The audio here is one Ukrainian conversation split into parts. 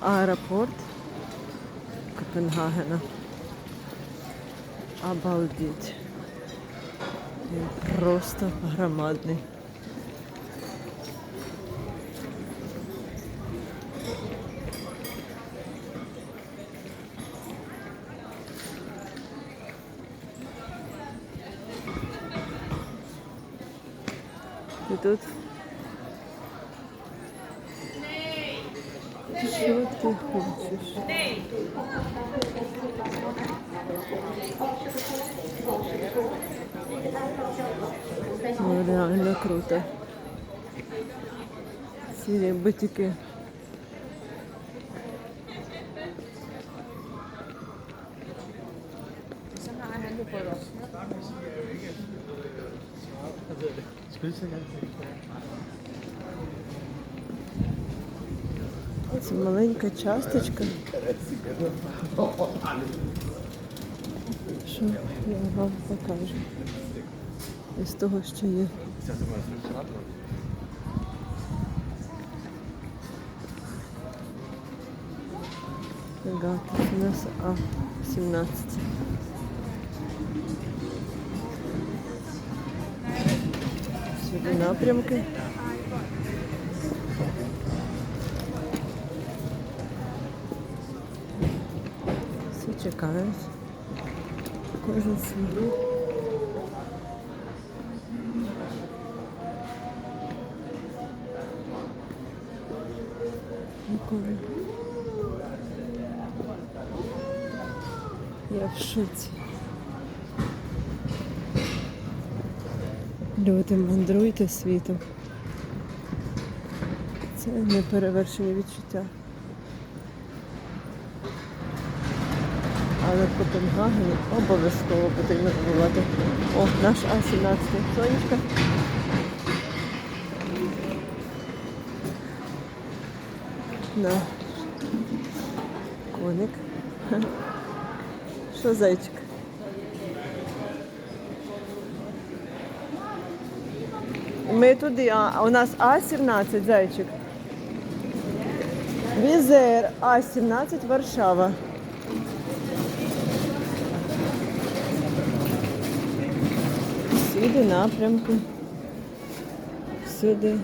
аеропорт Копенгагена. Обалдеть. Він просто громадний. Тут. Що ти хочеш? Ну, реально круто. Ці бутики. Це маленька часточка. Що я вам покажу. Із того, що є. Ага, тут у нас А17. Сюди напрямки. Чекають. Кожен свій. Ніколи. Я в шоці. Люди, мандруйте світом. Це неперевершені відчуття. Але в Копенгагені обов'язково потрібно побувати. О, наш А-17. Сонечка. На. Коник. Що зайчик? Ми туди, а у нас А-17 зайчик. Візер А-17 Варшава. Всюди напрямки. Всюди.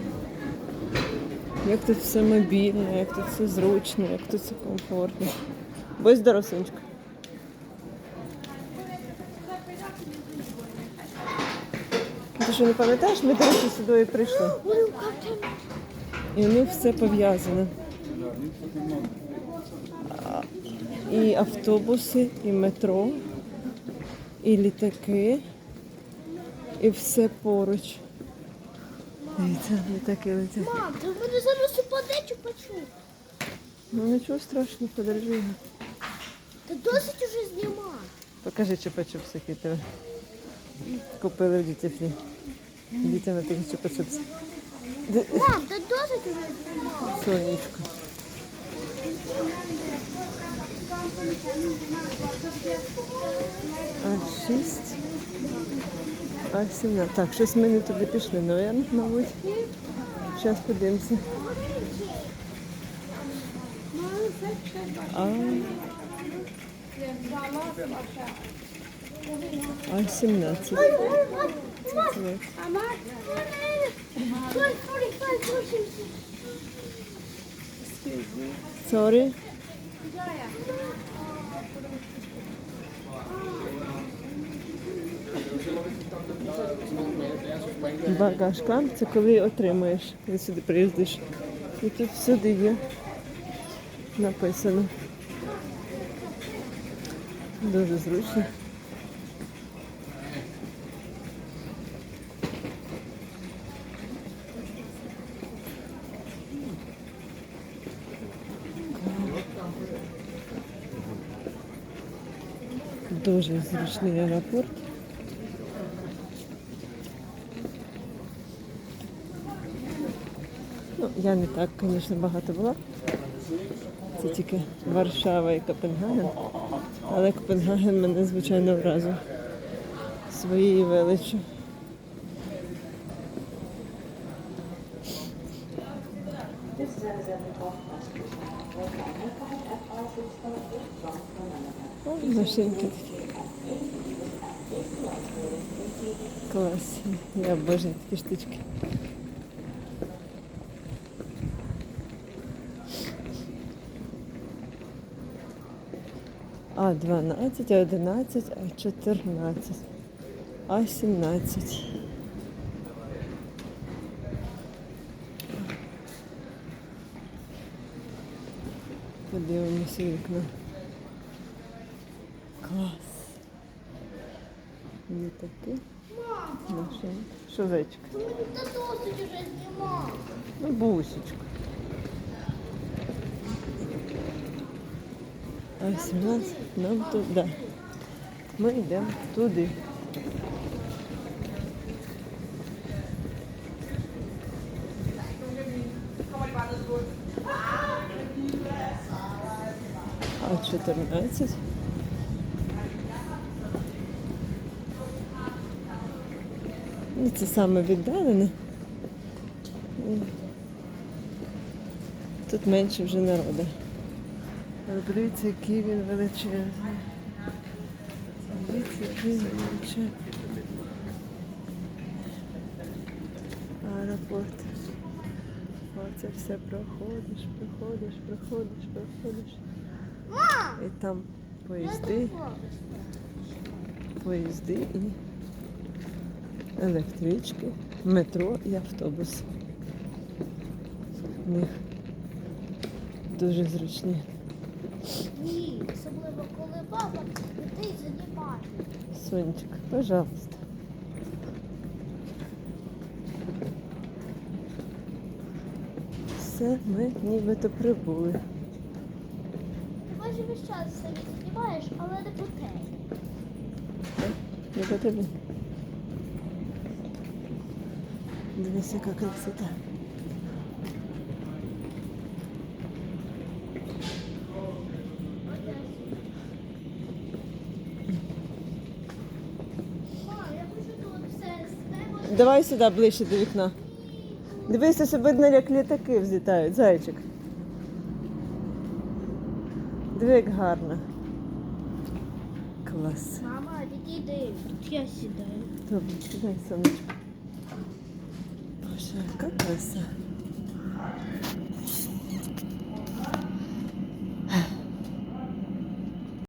Як тут все мобільно, як тут все зручно, як тут все комфортно. Будь здоров, сонечко. Ти що не пам'ятаєш, ми, до сюди прийшли. І у все пов'язане. І автобуси, і метро, і літаки, і все поруч. Дивіться, літаки летять. Мам, ти мене зараз упаде чи почу? Ну нічого страшного, подержи. Та досить уже знімати. Покажи чупа-чупс, який тебе купили в дітей. Дітям таких чупа-чупс. Д- Мам, та досить уже знімати. Сонечко. А 6. А 17. Так, щось ми не туди пішли, наверно, мабуть. Зараз подивимося. А... А 17. Це. Sorry. Багажка це коли отримуєш, коли сюди приїздиш. І тут всюди є написано. Дуже зручно. Дуже зручний аеропорт. Ну, я не так, звісно, багато була. Це тільки Варшава і Копенгаген. Але Копенгаген мене, звичайно, вразив своєю величчю. Машинки такі. Класні. Я обожнюю такі штучки. А 12, а 11, а 14, а 17. Подивимося в вікно. Клас. Є такі машинки. Що зайчик? Та мені та досить уже знімав. Ну, бусечка. А 17 нам туди. Ми йдемо туди. А 14. Ну, це саме віддалене. Тут менше вже народу. Але подивіться, який він величезний. Дивіться, який він величезний. Аеропорт. Оце все проходиш, проходиш, проходиш, проходиш. І там поїзди, поїзди і електрички, метро і автобус. В дуже зручні. Особливо коли папа дітей занімає. Сонечка, пожалуйста. Все, ми нібито прибули. Ти майже весь час самі знімаєш, але не по темі. Не потрібно. Дивись, яка красота. Мам, я хочу тут все з тебе. Давай сюди ближче до вікна. Дивися, щоб видно, як літаки взлітають, зайчик. Диви, як гарно. Клас. Мама. Тут я сідаю. Добре, сідай, сонечко. Боже, яка краса.